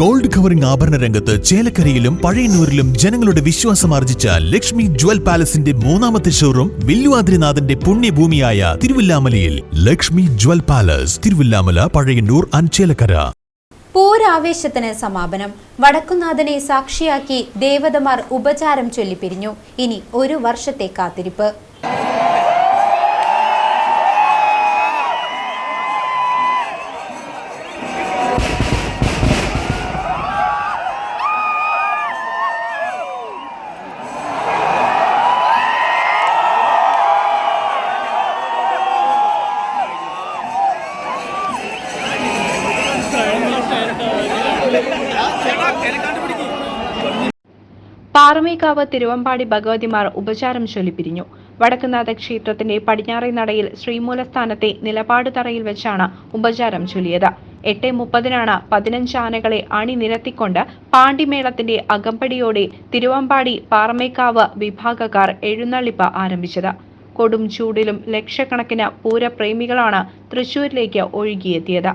Gold covering ആഭരണ രംഗത്ത് ചേലക്കരയിലും പഴയന്നൂരിലും ജനങ്ങളുടെ വിശ്വാസം ആർജിച്ച ലക്ഷ്മി ജ്വൽ പാലസിന്റെ മൂന്നാമത്തെ ഷോറൂം വില്ലുവാദ്രിനാഥന്റെ പുണ്യഭൂമിയായ തിരുവില്ലാമലയിൽ. ലക്ഷ്മി ജ്വൽ പാലസ് തിരുവില്ലാമല പഴയന്നൂർ അഞ്ചേലക്കര പോരാവേശത്തിന് സമാപനം. വടക്കുന്നാഥനെ സാക്ഷിയാക്കി ദേവതമാർ ഉപചാരം ചൊല്ലിപ്പിരിഞ്ഞു ഇനി ഒരു വർഷത്തെ കാത്തിരിപ്പ്. പാറമേക്കാവ് തിരുവമ്പാടി ഭഗവതിമാർ ഉപചാരം ചൊല്ലിപ്പിരിഞ്ഞു. വടക്കുന്നാഥ ക്ഷേത്രത്തിന്റെ പടിഞ്ഞാറേ നടയിൽ ശ്രീമൂലസ്ഥാനത്തെ നിലപാട് തറയിൽ വെച്ചാണ് ഉപചാരം ചൊല്ലിയത്. എട്ട് മുപ്പതിനാണ് പതിനഞ്ച് ആനകളെ അണിനിരത്തിക്കൊണ്ട് പാണ്ടിമേളത്തിന്റെ അകമ്പടിയോടെ തിരുവമ്പാടി പാറമേക്കാവ് വിഭാഗക്കാർ എഴുന്നള്ളിപ്പ് ആരംഭിച്ചത്. കൊടും ചൂടിലും ലക്ഷക്കണക്കിന് പൂരപ്രേമികളാണ് തൃശൂരിലേക്ക് ഒഴുകിയെത്തിയത്.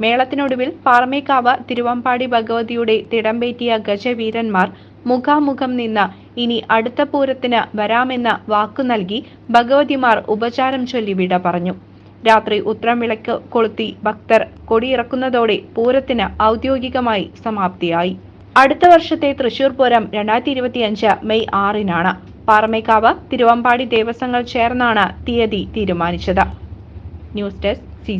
മേളത്തിനൊടുവിൽ പാറമേക്കാവ് തിരുവമ്പാടി ഭഗവതിയുടെ തിടമ്പേറ്റിയ ഗജവീരന്മാർ മുഖാമുഖം നിന്ന് ഇനി അടുത്ത പൂരത്തിന് വരാമെന്ന് വാക്കു നൽകി ഭഗവതിമാർ ഉപചാരം ചൊല്ലി വിട പറഞ്ഞു. രാത്രി ഉത്രമിളക്ക് കൊളുത്തി ഭക്തർ കൊടിയിറക്കുന്നതോടെ പൂരത്തിന് ഔദ്യോഗികമായി സമാപ്തിയായി. അടുത്ത വർഷത്തെ തൃശൂർ പൂരം രണ്ടായിരത്തി ഇരുപത്തിയഞ്ച് മെയ് ആറിനാണ്. പാറമേക്കാവ് തിരുവമ്പാടി ദേവസ്വങ്ങൾ ചേർന്നാണ് തീയതി തീരുമാനിച്ചത്. News desk C